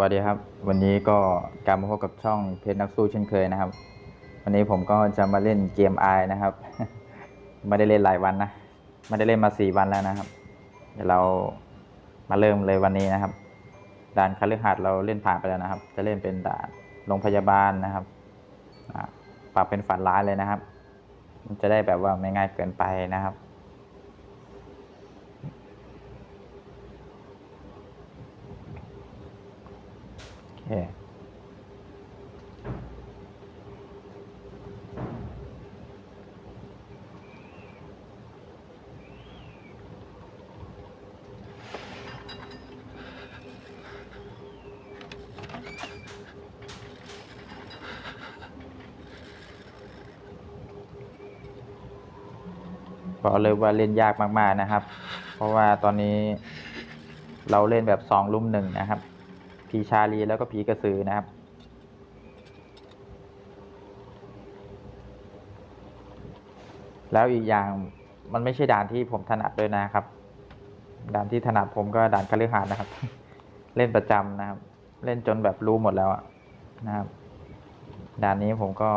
วัสดีครับ วันนี้ก็กลับมาพบกับช่องเพชรนักสู้เช่นเคยนะครับ วันนี้ผมก็จะมาเล่นเกมไอนะครับ ไม่ได้เล่นหลายวันนะไม่ได้เล่นมาสี่วันแล้วนะครับ เดี๋ยวเรามาเริ่มเลยวันนี้นะครับ ด่านคฤหาสน์เราเล่นผ่านไปแล้วนะครับ จะเล่นเป็นด่านโรงพยาบาลนะครับอ่าปรับเป็นฝันร้ายเลยนะครับ มันจะได้แบบว่าไม่ง่ายเกินไปนะครับ โอเคบอกเลยว่าเล่นยากมาก ๆ นะครับ เพราะว่าตอนนี้เราเล่นแบบสองลุ่มหนึ่งนะครับ ผีชาลีแล้วก็ผีกระสือนะครับแล้วอีกอย่างมันไม่ใช่ด่านที่ผมถนัดด้วยนะครับ ด่านที่ถนัดผมก็ด่านคฤหาสน์นะครับ เล่นประจำนะครับ เล่นจนแบบรู้หมดแล้วอะนะครับ ด่านนี้ผมก็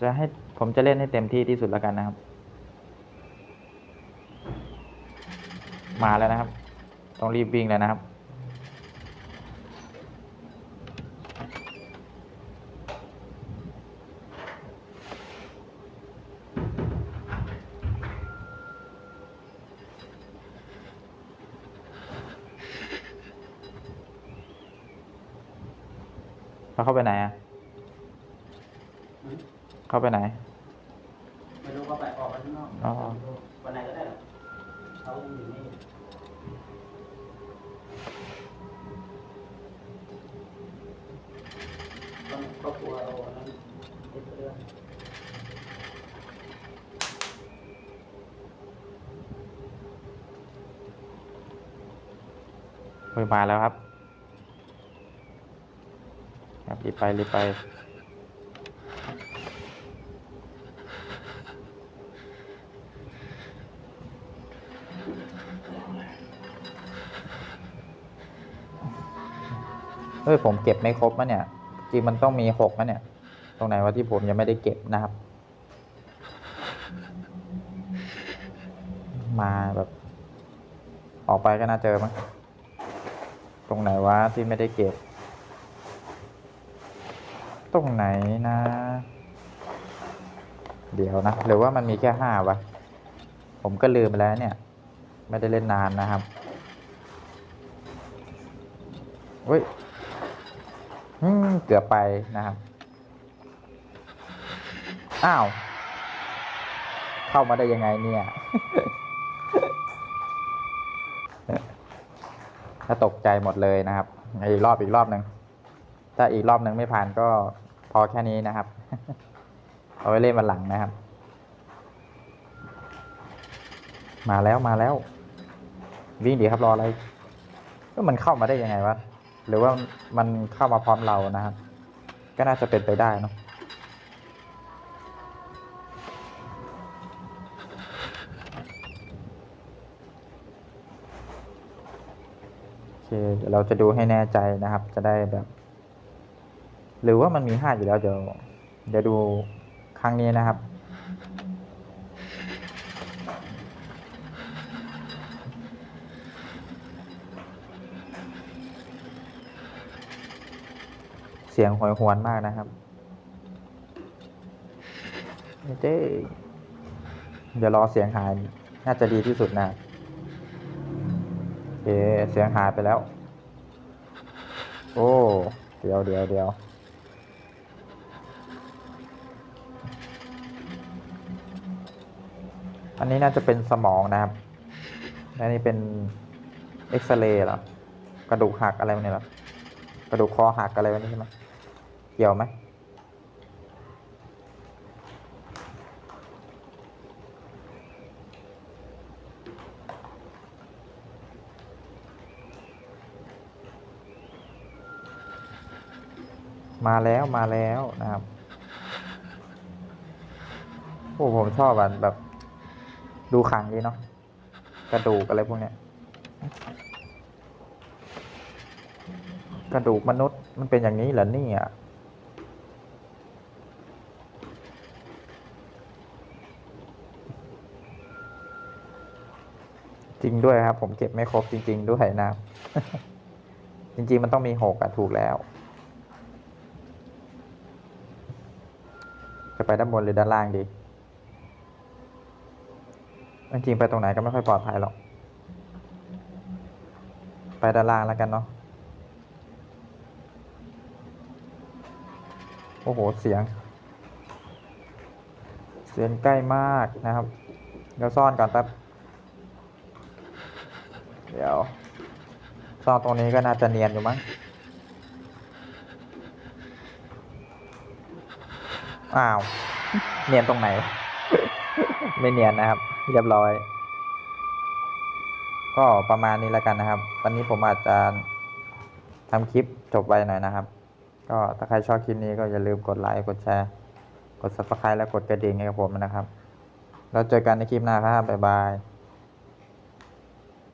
จะให้ผมจะเล่นให้เต็มที่ที่สุดแล้วกันนะครับ มาแล้วนะครับ ต้องรีบวิ่งแล้วนะครับ เขาเข้าไปไหนอะ เข้าไปไหน ไม่รู้เขาไปออกไปข้างนอกอ๋อ วันไหนก็ได้หรอกเขาอยู่นี่ต้องครอบครัวเราอันนั้นเด็กเรื่องเฮ้ยมาแล้วครับค รีบไปรีบไป เฮ้ย ผมเก็บไม่ครบมะเนี่ย จริงมันต้องมีหกมะเนี่ย ตรงไหนวะที่ผมยังไม่ได้เก็บนะครับ มาแบบ ออกไปก็น่าเจอมั้งตรงไหนวะที่ไม่ได้เก็บ ตรงไหนนะ เดี๋ยวนะ หรือว่ามันมีแค่ห้าวะ ผมก็ลืมไปแล้วเนี่ย ไม่ได้เล่นนานนะครับเฮ้ยเกือบไปนะครับ อ้าว เข้ามาได้ยังไงเนี่ยถ้าตกใจหมดเลยนะครับ อีกรอบอีกรอบหนึ่ง ถ้าอีกรอบหนึ่งไม่ผ่านก็ พอแค่นี้นะครับ เอาไว้เล่นวันหลังนะครับ มาแล้วมาแล้ว วิ่งดีครับรออะไรก็มันเข้ามาได้ยังไงวะหรือว่ามันเข้ามาพร้อมเรานะครับ ก็น่าจะเป็นไปได้เนอะโอเคเดี๋ยวเราจะดูให้แน่ใจนะครับ จะได้แบบ หรือว่ามันมีห้าอยู่แล้วเดี๋ยวเดี๋ยวดูครั้งนี้นะครับ เสียงหอยหวนมากนะครับเจ๊เดี๋ยวรอเสียงหาย น่าจะดีที่สุดนะโอเคเสียงหายไปแล้ว โอ้ เดี๋ยวเดี๋ยวเดี๋ยว อันนี้น่าจะเป็นสมองนะครับและนี่เป็นเอ็กซเรย์เหรอกระดูกหักอะไรแบบนี้เหรอกระดูกคอหักอะไรแบบนี้ใช่ไหมเกี่ยวไหมมาแล้วมาแล้วนะครับ โอ้ผมชอบอะแบบ ดูขังดีเนาะกระดูกอะไรพวกเนี้ยกระดูกมนุษย์มันเป็นอย่างนี้เหรอเนี่ยจริงด้วยครับ ผมเก็บไม่ครบจริง ๆ ด้วยนะครับจริง ๆ มันต้องมีหกอะถูกแล้ว จะไปด้านบนหรือด้านล่างดี จริงๆไปตรงไหนก็ไม่ค่อยปลอดภัยหรอก ไปด้านล่างแล้วกันเนาะ โอ้โห เสียง เสียงใกล้มากนะครับ เดี๋ยวซ่อนก่อนแป๊บ เดี๋ยว ซ่อนตรงนี้ก็น่าจะเนียนอยู่มั้ง อ้าว เนียนตรงไหน ไม่เนียนนะครับ เรียบร้อย ก็ประมาณนี้แล้วกันนะครับตอนนี้ผมอาจจะทำคลิปจบไวหน่อยนะครับ ก็ถ้าใครชอบคลิปนี้ก็อย่าลืมกดไลค์ กดแชร์ กด subscribe และกดกระดิ่งให้กับผมนะครับ แล้วเจอกันในคลิปหน้าครับบ๊ายบาย